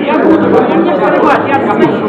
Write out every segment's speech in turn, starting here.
Я буду, не сорвать, я запишу.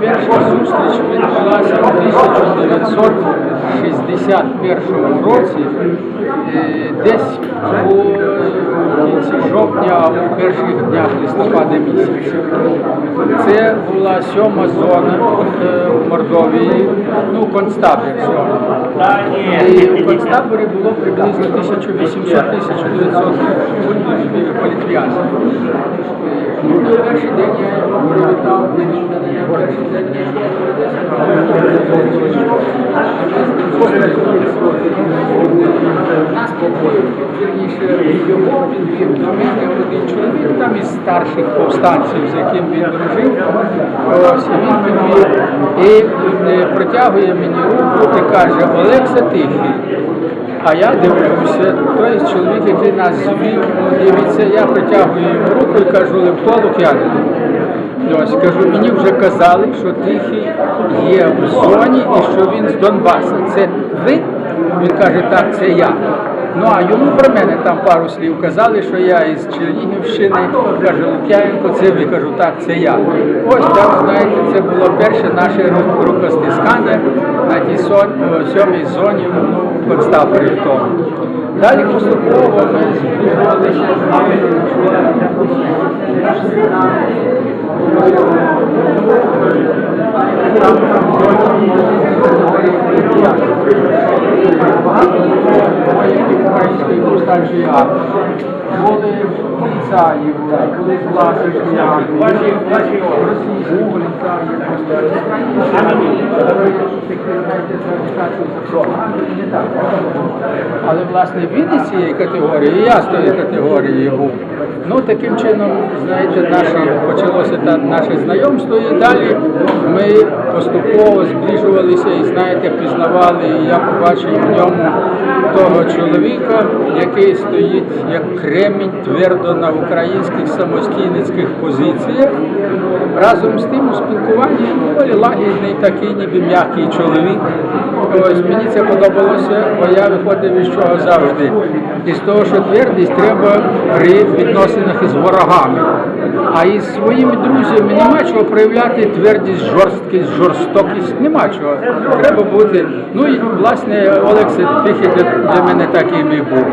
Перша зустріч відбулася у 1961 році, десь у кінці жовтня, у перших днях листопада місяця. Це була сьома зона е, в Мордовії, ну, концтабір зона. І в концтаборі було приблизно 1800-1900 політв'язнів. Ну, на перший день я привітав, він мене на перший день нас побоїв, вірніше, його підвів до мене один чоловік, там із старших повстанців, з яким він дружив, ось, він підвів і протягує мені руку і каже, Олекса Тихий. А я дивлюся, той чоловік, який нас звів, дивіться, я притягую йому руку і кажу, Левко Лук'янин. Ось кажу, мені вже казали, що тихий є в зоні і що він з Донбаса. Це ви? Він каже, так, це я. Ну а йому про мене там пару слів казали, що я із Чернігівщини, каже Лук'яненко, це ви кажу, так, це я. Ось так, знаєте, це було перше наше ру- рукостискання на тій сон- сьомій зоні ну, концтаборі в тому. Далі поступово ми зближувалися з нами. Української повстанчої армії. Були поліцаї, були, власні армії, російські поліцаї, але власне він із цієї категорії, я з тої категорії був. Ну таким чином, знаєте, наше почалося та наше знайомство, і далі ми поступово зближувалися і знаєте, пізнавали. І я побачив в ньому того чоловіка, який стоїть як кремінь твердо на українських самостійницьких позиціях. Разом з тим у спілкуванні доволі лагідний, такий ніби м'який чоловік. Ось мені це подобалося, бо я виходив із чого завжди. Із того, що твердість треба при відносинах із ворогами. А із своїми друзями нема чого проявляти твердість, жорсткість, жорстокість, нема чого. Треба бути. Ну і власне Олекс Тихий для мене так і був.